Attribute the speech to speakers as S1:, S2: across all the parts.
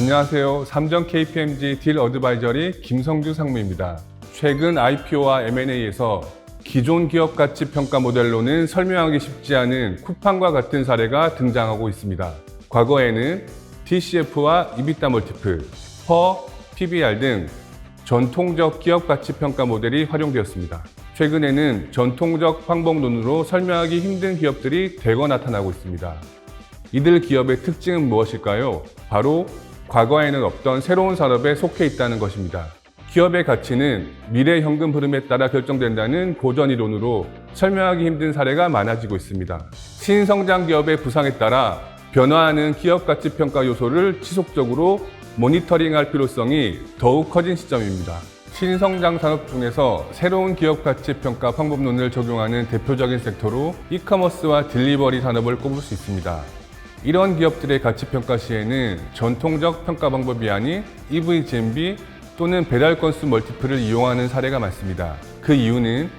S1: 안녕하세요. 삼정 KPMG 딜 어드바이저리 김성규 상무입니다. 최근 IPO와 M&A에서 기존 기업 가치 평가 모델로는 설명하기 쉽지 않은 쿠팡과 같은 사례가 등장하고 있습니다. 과거에는 DCF와 EBITDA 멀티플, 퍼, PBR 등 전통적 기업 가치 평가 모델이 활용되었습니다. 최근에는 전통적 방법론으로 설명하기 힘든 기업들이 대거 나타나고 있습니다. 이들 기업의 특징은 무엇일까요? 바로 과거에는 없던 새로운 산업에 속해 있다는 것입니다. 기업의 가치는 미래 현금 흐름에 따라 결정된다는 고전 이론으로 설명하기 힘든 사례가 많아지고 있습니다. 신성장 기업의 부상에 따라 변화하는 기업 가치 평가 요소를 지속적으로 모니터링할 필요성이 더욱 커진 시점입니다. 신성장 산업 중에서 새로운 기업 가치 평가 방법론을 적용하는 대표적인 섹터로 이커머스와 딜리버리 산업을 꼽을 수 있습니다. 이런 기업들의 가치 평가 시에는 전통적 평가 방법이 아닌 EV GMB 또는 배달 건수 멀티플을 이용하는 사례가 많습니다. 그 이유는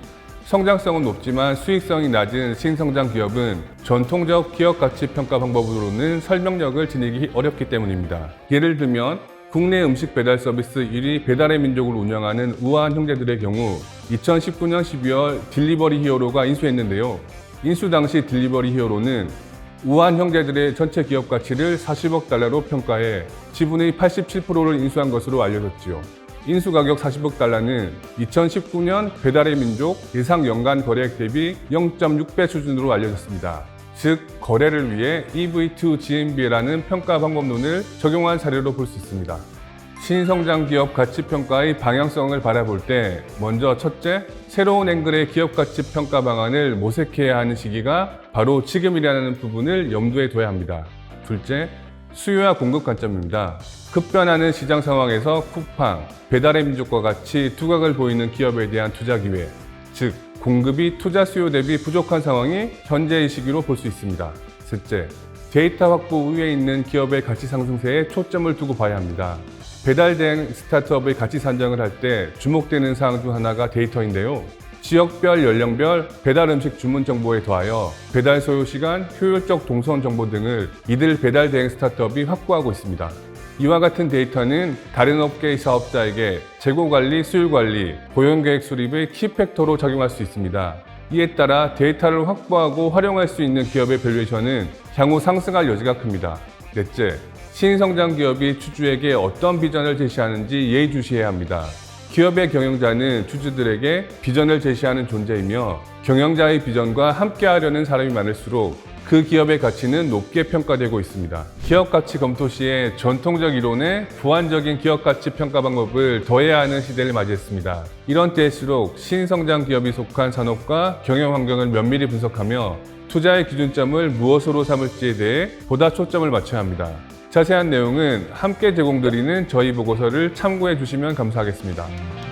S1: 성장성은 높지만 수익성이 낮은 신성장 기업은 전통적 기업 가치 평가 방법으로는 설명력을 지니기 어렵기 때문입니다. 예를 들면 국내 음식 배달 서비스 1위 배달의 민족을 운영하는 우아한 형제들의 경우 2019년 12월 딜리버리 히어로가 인수했는데요. 인수 당시 딜리버리 히어로는 우한 형제들의 전체 기업 가치를 40억 달러로 평가해 지분의 87%를 인수한 것으로 알려졌지요. 인수 가격 40억 달러는 2019년 배달의 민족 예상 연간 거래액 대비 0.6배 수준으로 알려졌습니다. 즉, 거래를 위해 EV2 GMB라는 평가 방법론을 적용한 사례로 볼 수 있습니다. 신성장 기업 가치 평가의 방향성을 바라볼 때 먼저 첫째, 새로운 앵글의 기업 가치 평가 방안을 모색해야 하는 시기가 바로 지금이라는 부분을 염두에 둬야 합니다. 둘째, 수요와 공급 관점입니다. 급변하는 시장 상황에서 쿠팡, 배달의 민족과 같이 두각을 보이는 기업에 대한 투자 기회, 즉 공급이 투자 수요 대비 부족한 상황이 현재의 시기로 볼 수 있습니다. 셋째, 데이터 확보 우위에 있는 기업의 가치 상승세에 초점을 두고 봐야 합니다. 배달 대행 스타트업의 가치 산정을 할 때 주목되는 사항 중 하나가 데이터인데요. 지역별, 연령별 배달 음식 주문 정보에 더하여 배달 소요 시간, 효율적 동선 정보 등을 이들 배달 대행 스타트업이 확보하고 있습니다. 이와 같은 데이터는 다른 업계의 사업자에게 재고 관리, 수율 관리, 고용 계획 수립의 키 팩터로 작용할 수 있습니다. 이에 따라 데이터를 확보하고 활용할 수 있는 기업의 밸류에이션은 향후 상승할 여지가 큽니다. 넷째, 신성장 기업이 주주에게 어떤 비전을 제시하는지 예의주시해야 합니다. 기업의 경영자는 주주들에게 비전을 제시하는 존재이며 경영자의 비전과 함께하려는 사람이 많을수록 그 기업의 가치는 높게 평가되고 있습니다. 기업 가치 검토 시에 전통적 이론에 보완적인 기업 가치 평가 방법을 더해야 하는 시대를 맞이했습니다. 이런 때일수록 신성장 기업이 속한 산업과 경영 환경을 면밀히 분석하며 투자의 기준점을 무엇으로 삼을지에 대해 보다 초점을 맞춰야 합니다. 자세한 내용은 함께 제공드리는 저희 보고서를 참고해 주시면 감사하겠습니다.